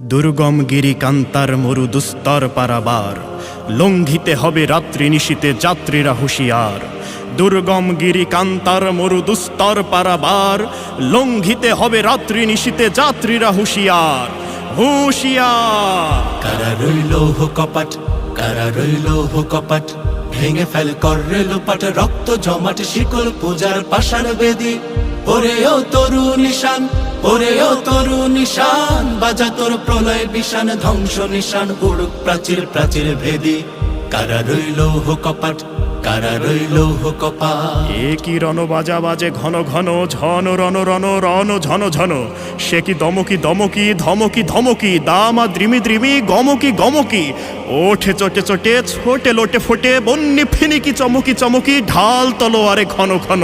দুর্গম গিরি কান্তার মরু দুস্তর পারাবার। লঙ্ঘিতে হবে রাত্রি নিশীতে যাত্রীরা হুঁশিয়ার। দুর্গম গিরি কান্তার মরু দুস্তর পারাবার। লঙ্ঘিতে হবে রাত্রি নিশীতে যাত্রীরা হুঁশিয়ার। হুঁশিয়ার! কারা রইল কপাট, কারা রইল ভেঙে ফেল কররে লোপাট, রক্ত জমাট শিকল পূজার পাষাণ বেদি ওরে ও তরু নিশান। ওরে ও তরু নিশান, বাজা তোর প্রলয় বিশান ধ্বংস নিশান, উড়ুক প্রাচীর প্রাচীর ভেদি। কারা রইল হো কপাট? কারা রইল হো কপাট এ কি রণ বাজা বাজে ঘন ঘন ঝন রণ রণ রণ ঝন ঝন। সে কি দমকি দমকি ধমকি ধমকি দামা দ্রিমি দ্রিমি গমকি গমকি। ওঠে চটে চটে ছোটে লোটে ফোটে বন্যি ফিনিকি চমকি চমকি ঢাল তলোয়ারে ঘন ঘন।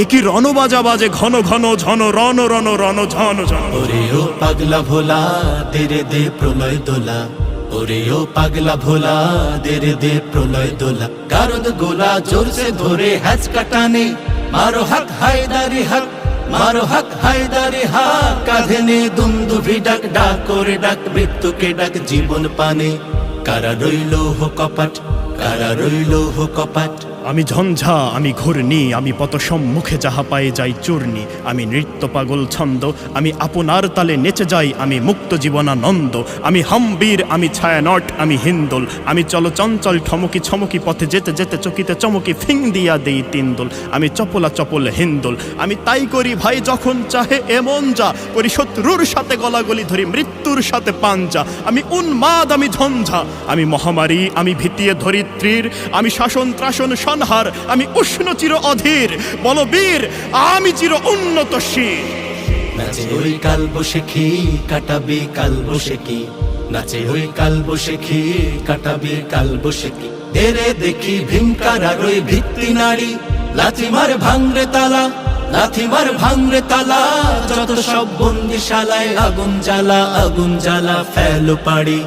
এ কি রণ বাজা বাজে ঘন ঘন ঝন রণ রণ রণ ঝন ঝন। ওরে ও পাগলা ভোলা দেরে দে প্রলয় দোলা। ওরে ও পাগলা ভোলা দেরে দে প্রলয় দোলা। গারদ গোলা জোরসে ধরে হ্যাচ কাটানে। মারো হাক হায়দারি হাক, মারো হাক হায়দারি হাক। কাঁধে নে দুন্দুভি ডাক ডাক করে ডাক, মৃত্যুকে ডাক জীবন পানে। কারা রইল হো কপাট, কারা রইল হো কপাট। আমি ঝঞ্ঝা, আমি ঘূর্ণি, আমি পত সম্মুখে যাহা পায়ে যাই চূর্ণি, আমি নৃত্য পাগল ছন্দ, আমি আপনার তালে নেচে যাই, আমি মুক্ত জীবনানন্দ, আমি হাম্বীর, আমি ছায়ানট, আমি হিন্দোল, আমি চল চঞ্চল ঠমকি ছমকি পথে যেতে যেতে চকিতে চমকি ফিং দিয়া দেই তিনদোল, আমি চপলা চপল হিন্দোল, আমি তাই করি ভাই যখন চাহে এমন যা, করি শত্রুর সাথে গলাগলি ধরি মৃত্যুর সাথে পাঞ্জা, আমি উন্মাদ, আমি ঝঞ্ঝা, আমি মহামারী, আমি ভিতিয়ে ধরিত্রীর, আমি শাসন ত্রাসন সংহার আমি উষ্ণ চির অধীর। বলবীর আমি চির উন্নত শির। নাচে ওই কাল বসে খি, কাটাবে কাল বসে কি নাচে ওই কাল বসে খি, কাটাবে কাল বসে কি দেরে দেখি ভীমকার আর ওই ভিত্তি নারী। লাথি মার ভাঙরে তালা, লাথি মার ভাঙরে তালা। যত সব বন্দিশালায় আগুন জ্বালা আগুন জ্বালা ফেলো পাড়ি।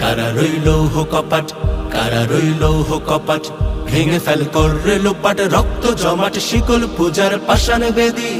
কারা রইল হো কপাট, কারা রইল হো কপাট। ভেঙে ফেল কররে লোপাট রক্ত জমাট শিকল পূজার পাশান বেদি।